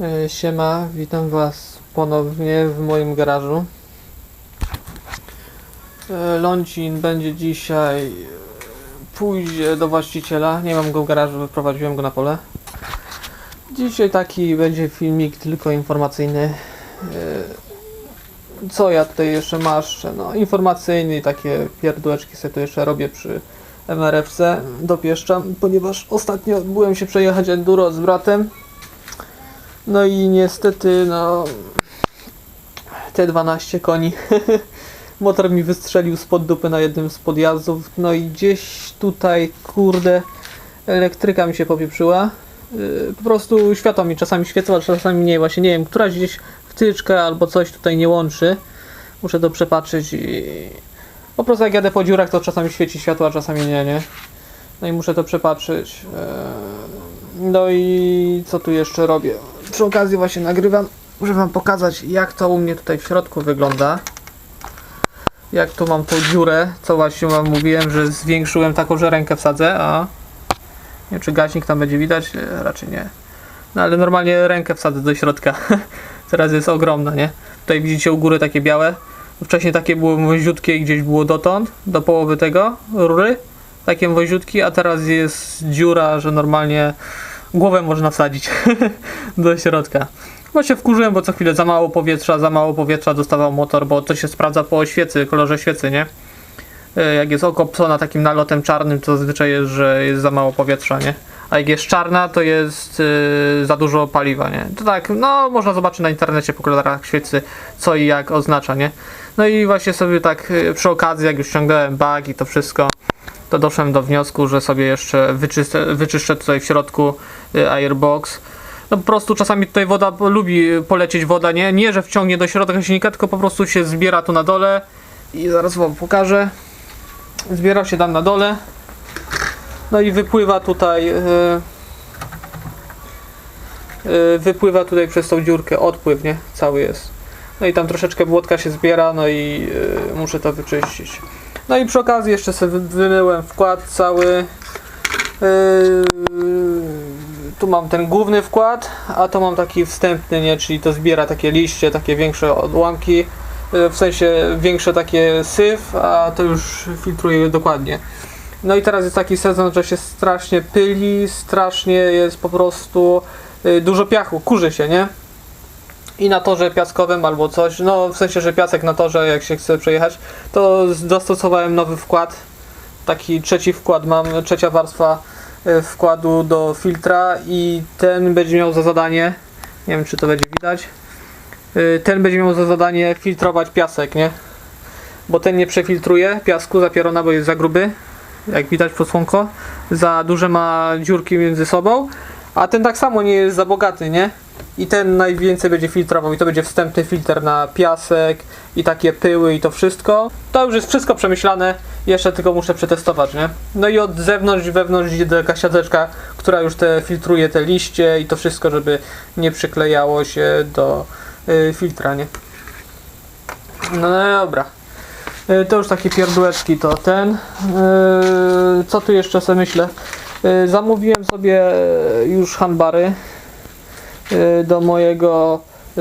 E, Siema, witam Was ponownie w moim garażu. E, Lącin będzie dzisiaj. e, Pójdzie do właściciela. Nie mam go w garażu, wyprowadziłem go na pole. Dzisiaj taki będzie filmik tylko informacyjny. Co ja tutaj jeszcze maszczę? No, informacyjny i takie pierdółeczki sobie tu jeszcze robię przy MRFC. Dopieszczam, ponieważ ostatnio byłem się przejechać enduro z bratem. No i niestety, no. Te 12 koni. Motor mi wystrzelił spod dupy na jednym z podjazdów. No i gdzieś tutaj, kurde, elektryka mi się popieprzyła. Yy, Po prostu światło mi czasami świecą, a czasami nie. Właśnie nie wiem, któraś gdzieś wtyczka albo coś tutaj nie łączy. Muszę to przepatrzeć i po prostu jak jadę po dziurach, to czasami świeci światło, a czasami nie, nie? No i muszę to przepatrzeć. Eee, No i co tu jeszcze robię? Przy okazji właśnie nagrywam, muszę wam pokazać jak to u mnie tutaj w środku wygląda. Jak tu mam tą dziurę, co właśnie wam mówiłem, że zwiększyłem taką, że rękę wsadzę, a nie wiem czy gaźnik tam będzie widać, E, raczej nie. No ale normalnie rękę wsadzę do środka. Teraz jest ogromna, nie? Tutaj widzicie u góry takie białe. Wcześniej takie było wąziutkie i gdzieś było dotąd, do połowy tego rury. Takie wąziutki, a teraz jest dziura, że normalnie głowę można wsadzić do środka. Bo się wkurzyłem, bo co chwilę za mało powietrza, za mało powietrza dostawał motor, bo to się sprawdza po świecy, kolorze świecy, nie? E, Jak jest okopcona takim nalotem czarnym, to zazwyczaj jest, że jest za mało powietrza, nie? A jak jest czarna, to jest yy, za dużo paliwa, nie? To tak, no można zobaczyć na internecie po kolorach świecy, co i jak oznacza, nie? No i właśnie sobie tak yy, przy okazji, jak już ściągnąłem bag i to wszystko, to doszedłem do wniosku, że sobie jeszcze wyczyszczę, wyczyszczę tutaj w środku y, airbox. No po prostu czasami tutaj woda lubi polecieć woda, nie? Nie, że wciągnie do środka silnika, tylko po prostu się zbiera tu na dole i zaraz wam pokażę. Zbiera się tam na dole. No i wypływa tutaj y, y, wypływa tutaj przez tą dziurkę odpływ, nie? Cały jest. No i tam troszeczkę błotka się zbiera, no i y, muszę to wyczyścić. No i przy okazji jeszcze sobie wy- wymyłem wkład cały. Yy, tu mam ten główny wkład, a to mam taki wstępny, nie, czyli to zbiera takie liście, takie większe odłamki, yy, w sensie większe takie syf, a to już filtruje je dokładnie. No i teraz jest taki sezon, że się strasznie pyli, strasznie jest po prostu yy, dużo piachu, kurzy się, nie? I na torze piaskowym albo coś, no w sensie, że piasek na torze, jak się chce przejechać, to dostosowałem nowy wkład. Taki trzeci wkład mam, trzecia warstwa e, wkładu do filtra i ten będzie miał za zadanie, nie wiem czy to będzie widać, e, ten będzie miał za zadanie filtrować piasek, nie? Bo ten nie przefiltruje piasku zapierona, bo jest za gruby, jak widać pod słonko, za duże ma dziurki między sobą, a ten tak samo nie jest za bogaty, nie? I ten najwięcej będzie filtrował i to będzie wstępny filtr na piasek i takie pyły i to wszystko. To już jest wszystko przemyślane, jeszcze tylko muszę przetestować, nie? No i od zewnątrz wewnątrz idzie taka siateczka, która już te filtruje te liście i to wszystko, żeby nie przyklejało się do y, filtra, nie? No dobra. Y, To już takie pierdółeczki to ten. Y, Co tu jeszcze sobie myślę? Y, Zamówiłem sobie już handbary do mojego y,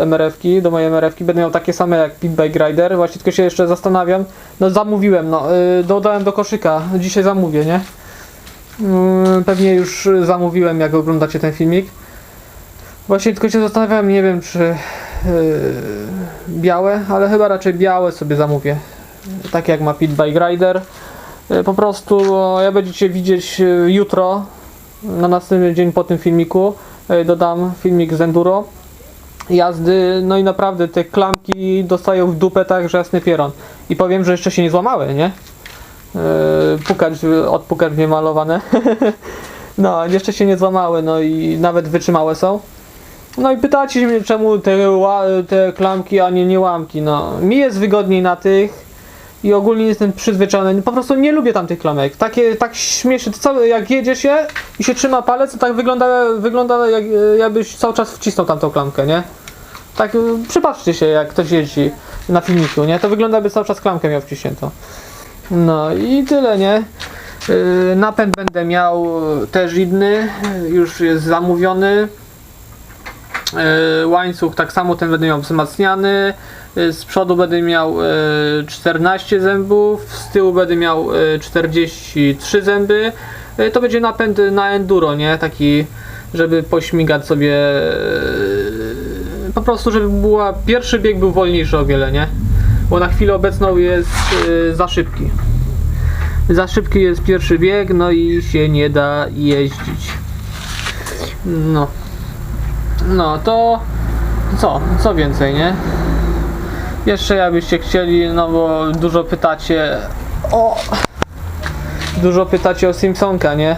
MRF-ki, do mojej MRF-ki. Będę miał takie same jak Pit Bike Rider. Właśnie tylko się jeszcze zastanawiam. No zamówiłem, no. y, Dodałem do koszyka. Dzisiaj zamówię, nie? Mm, Pewnie już zamówiłem, jak oglądacie ten filmik. Właśnie tylko się zastanawiam, nie wiem czy yy, białe, ale chyba raczej białe sobie zamówię. Tak jak ma Pit Bike Rider. Yy, Po prostu o, ja będziecie widzieć jutro, na następny dzień po tym filmiku. Yy, Dodam filmik z Enduro jazdy, no i naprawdę te klamki dostają w dupę tak, że jasny pieron. I powiem, że jeszcze się nie złamały, nie? Yy, Pukacz, odpukacz nie malowane. no, jeszcze się nie złamały, no i nawet wytrzymałe są. No i pytacie się mnie, czemu te, te klamki, a nie, nie łamki. No, mi jest wygodniej na tych i ogólnie jestem przyzwyczajony. Po prostu nie lubię tamtych klamek. Takie, tak śmieszne. To co, jak jedzie się i się trzyma palec, to tak wygląda, wygląda jak, jakbyś cały czas wcisnął tamtą klamkę, nie? Tak, y, przypatrzcie się, jak ktoś jeździ na filmiku, nie? To wygląda, jakby cały czas klamkę miał wciśniętą. No i tyle, nie? Yy, Napęd będę miał y, też inny, y, już jest zamówiony. Łańcuch tak samo ten będę miał wzmacniany. E, Z przodu będę miał e, 14 zębów, z tyłu będę miał e, 43 zęby. E, To będzie napęd na enduro, nie? Taki, żeby pośmigać sobie. Po prostu, żeby była. Pierwszy bieg był wolniejszy o wiele, nie? Bo na chwilę obecną jest za szybki. Za szybki jest pierwszy bieg, no i się nie da jeździć. No. No to co? Co więcej, nie? Jeszcze jakbyście chcieli, no bo dużo pytacie o dużo pytacie o Simpsonka, nie?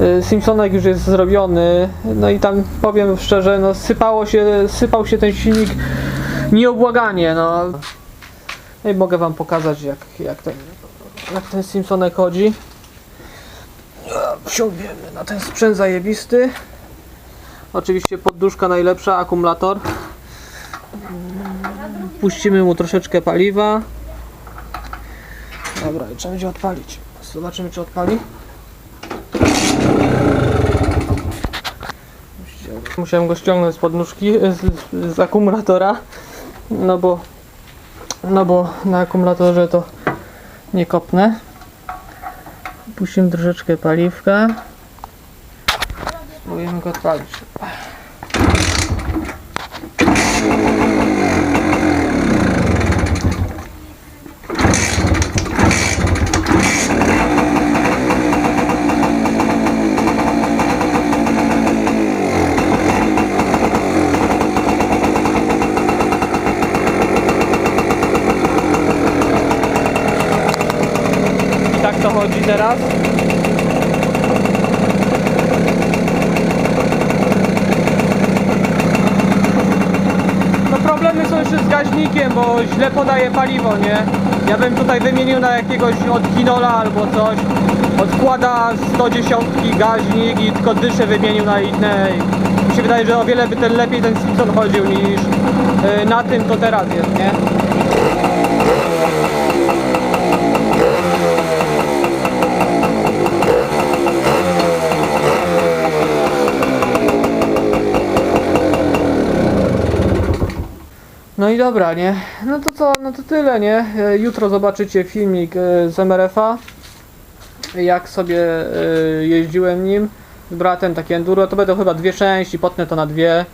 Y, Simpsonek już jest zrobiony, no i tam powiem szczerze, no sypało się, sypał się ten silnik nieobłaganie, no. No i mogę wam pokazać jak, jak ten jak ten Simpsonek chodzi. Wsiądziemy na ten sprzęt zajebisty. Oczywiście podduszka najlepsza, akumulator. Puścimy mu troszeczkę paliwa. Dobra, i trzeba będzie odpalić. Zobaczymy czy odpali. Musiałem go ściągnąć z podnóżki, z, z akumulatora. No bo no bo na akumulatorze to nie kopnę. Puścimy troszeczkę paliwka. Spróbujemy go odpalić. I tak to chodzi teraz. No problemy są jeszcze z gaźnikiem, bo źle podaje paliwo, nie? Ja bym tutaj wymienił na jakiegoś od Kinola albo coś. Odkłada 110 gaźnik i tylko dyszę wymienił na inne. Mi się wydaje, że o wiele by ten lepiej ten Simpson chodził niż y, na tym to teraz jest, nie? No i dobra, nie? No to co, no to tyle, nie? E, Jutro zobaczycie filmik e, z MRF-a jak sobie e, jeździłem nim z bratem, takie enduro, to będą chyba dwie części, potnę to na dwie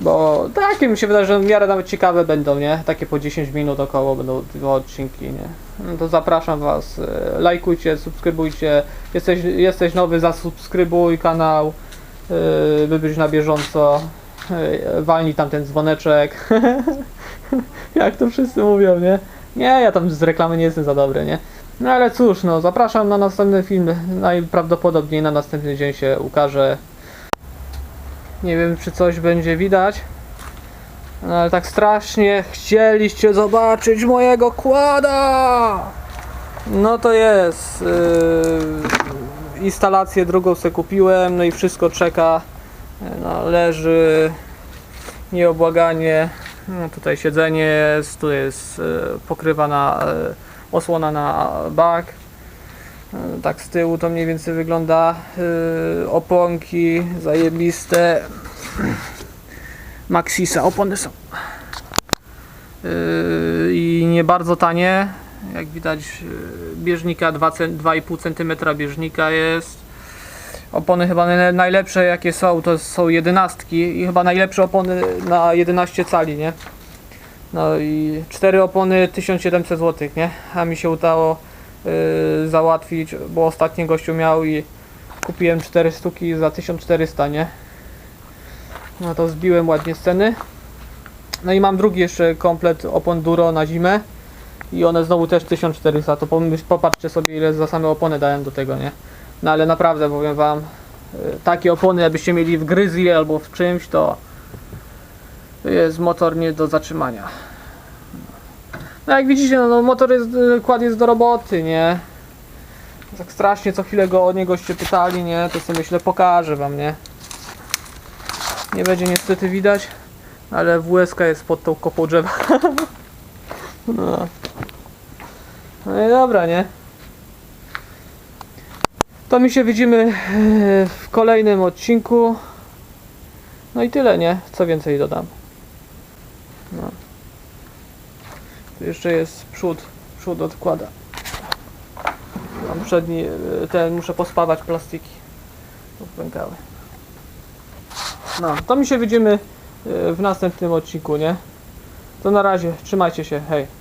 bo takie mi się wydaje, że w miarę nawet ciekawe będą, nie? Takie po 10 minut około będą dwa odcinki, nie? No to zapraszam was, lajkujcie, subskrybujcie, jesteś, jesteś nowy, zasubskrybuj kanał, by być na bieżąco, walnij tam ten dzwoneczek, jak to wszyscy mówią, nie? Nie, ja tam z reklamy nie jestem za dobry, nie? No ale cóż, no zapraszam na następny film, najprawdopodobniej na następny dzień się ukaże. Nie wiem, czy coś będzie widać. No, ale tak strasznie chcieliście zobaczyć mojego kłada! No to jest. Yy, instalację drugą sobie kupiłem, no i wszystko czeka. No, leży nieobłaganie. No, tutaj siedzenie jest, tu jest yy, pokrywana yy, osłona na bak. Yy, Tak z tyłu to mniej więcej wygląda. Oponki zajebiste. Maxisa opony są. I nie bardzo tanie. Jak widać bieżnika 2 cen- 2,5 cm bieżnika jest. Opony chyba naj- najlepsze jakie są to są jedenastki i chyba najlepsze opony na 11 cali, nie? No i cztery opony 1700 zł, nie? A mi się udało yy, załatwić, bo ostatni gościu miał i kupiłem 4 sztuki za 1400, nie? No to zbiłem ładnie z ceny. No i mam drugi jeszcze komplet opon Duro na zimę. I one znowu też 1400, to popatrzcie sobie ile za same opony dałem do tego, nie? No ale naprawdę powiem wam, y, takie opony jakbyście mieli w Grizzly albo w czymś, to jest motor nie do zatrzymania. No jak widzicie, no, no motor jest, y, kład jest do roboty, nie? Tak strasznie co chwilę go o niegoście pytali, nie? To sobie myślę pokażę wam, nie? Nie będzie niestety widać, ale WSK jest pod tą kopą drzewa. No. No i dobra, nie? To mi się widzimy e, w kolejnym odcinku. No i tyle, nie? Co więcej dodam. No. Tu jeszcze jest przód. Przód odkłada. Mam przedni, e, ten muszę pospawać plastiki. Pękały. No, to mi się widzimy e, w następnym odcinku, nie? To na razie, trzymajcie się, hej.